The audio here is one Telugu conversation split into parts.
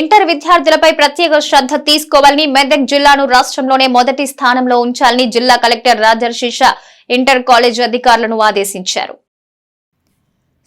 ఇంటర్ విద్యార్థులపై ప్రత్యేక శ్రద్ధ తీసుకోవాలని మెదక్ జిల్లాను రాష్ట్రంలోనే మొదటి స్థానంలో ఉంచాలని జిల్లా కలెక్టర్ రాజర్షిష ఇంటర్ కాలేజ్ అధికారులను ఆదేశించారు.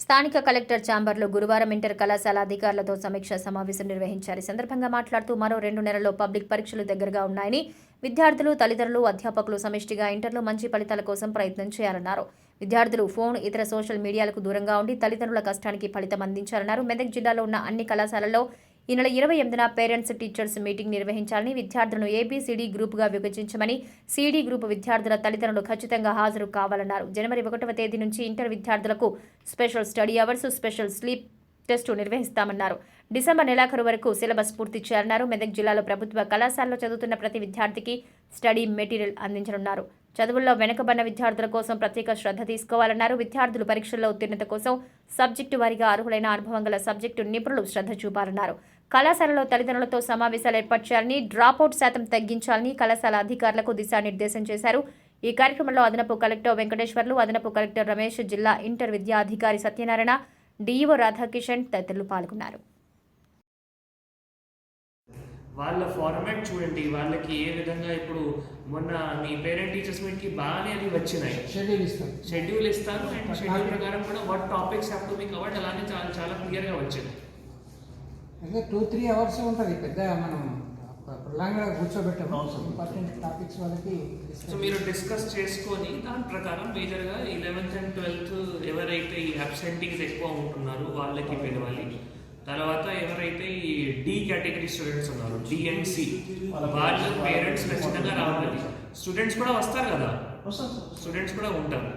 స్థానిక కలెక్టర్ ఛాంబర్లో గురువారం ఇంటర్ కళాశాల అధికారులతో సమీక్ష సమావేశం నిర్వహించారు. ఈ సందర్భంగా మాట్లాడుతూ మరో రెండు నెలల్లో పబ్లిక్ పరీక్షలు దగ్గరగా ఉన్నాయని విద్యార్థులు తల్లిదండ్రులు అధ్యాపకులు సమిష్టిగా ఇంటర్లో మంచి ఫలితాల కోసం ప్రయత్నం చేయాలన్నారు. విద్యార్థులు ఫోన్ ఇతర సోషల్ మీడియాలకు దూరంగా ఉండి తల్లిదండ్రుల కష్టానికి ఫలితం అందించాలన్నారు. మెదక్ జిల్లాలో ఉన్న అన్ని కళాశాలల్లో ఈ నెల ఇరవై ఎనిమిదిన పేరెంట్స్ టీచర్స్ మీటింగ్ నిర్వహించాలని విద్యార్థులను ఏబీసీడీ గ్రూపుగా విభజించమని సీడీ గ్రూపు విద్యార్థుల తల్లిదండ్రులు ఖచ్చితంగా హాజరు కావాలన్నారు. జనవరి ఒకటవ తేదీ నుంచి ఇంటర్ విద్యార్థులకు special study hours special slip test నిర్వహిస్తామన్నారు. December నెలాఖరు వరకు సిలబస్ పూర్తి చేయాలన్నారు. మెదక్ జిల్లాలో ప్రభుత్వ కళాశాలలో చదువుతున్న ప్రతి విద్యార్థికి స్టడీ మెటీరియల్ అందించనున్నారు. చదువుల్లో వెనుకబడిన విద్యార్థుల కోసం ప్రత్యేక శ్రద్ధ తీసుకోవాలన్నారు. విద్యార్థులు పరీక్షల్లో ఉత్తీర్ణత కోసం సబ్జెక్టు వారిగా అర్హులైన అనుభవం గల సబ్జెక్టు నిపుణులు శ్రద్ధ చూపాలన్నారు. కళాశాలలో తల్లిదండ్రులతో సమావేశాలు ఏర్పాటు చేయాలని డ్రాపౌట్ శాతం తగ్గించాలని కళాశాల అధికారులకు దిశానిర్దేశం చేశారు. ఈ కార్యక్రమంలో అదనపు కలెక్టర్ వెంకటేశ్వర్లు అదనపు కలెక్టర్ రమేష్ జిల్లా ఇంటర్ విద్యా అధికారి సత్యనారాయణ డీఈఓ రాధాకిషన్ తదితరులు పాల్గొన్నారు. వాళ్ళ ఫార్మాట్ చూడండి. వాళ్ళకి ఏ విధంగా ఇప్పుడు మొన్న మీ పేరెంట్ టీచర్స్ మీట్కి బాగానే అవి వచ్చినాయి. షెడ్యూల్ ఇస్తాం. షెడ్యూల్ ఇస్తారు అండ్ షెడ్యూల్ ప్రకారం కూడా what topics have to be covered అలానే చాలా చాలా క్లియర్గా వచ్చింది. అయితే టూ త్రీ అవర్స్ ఉంటుంది. పెద్ద మనం ప్రొలాంగ్గా కూర్చోబెట్టాము ఇంపార్టెంట్ టాపిక్స్ వాళ్ళకి సో మీరు డిస్కస్ చేసుకొని దాని ప్రకారం మేజర్గా ఇలెవెన్త్ అండ్ ట్వెల్త్ ఎవరైతే ఈ అబ్సెంటీస్ ఎక్కువ ఉంటున్నారో వాళ్ళకి పిలవాలి. తర్వాత ఎవరైతే ఈ డి కేటగిరీ స్టూడెంట్స్ ఉన్నారు డి అండ్ సి వాళ్ళ పేరెంట్స్ ఖచ్చితంగా రావాలి. స్టూడెంట్స్ కూడా వస్తారు కదా? స్టూడెంట్స్ కూడా ఉంటారు.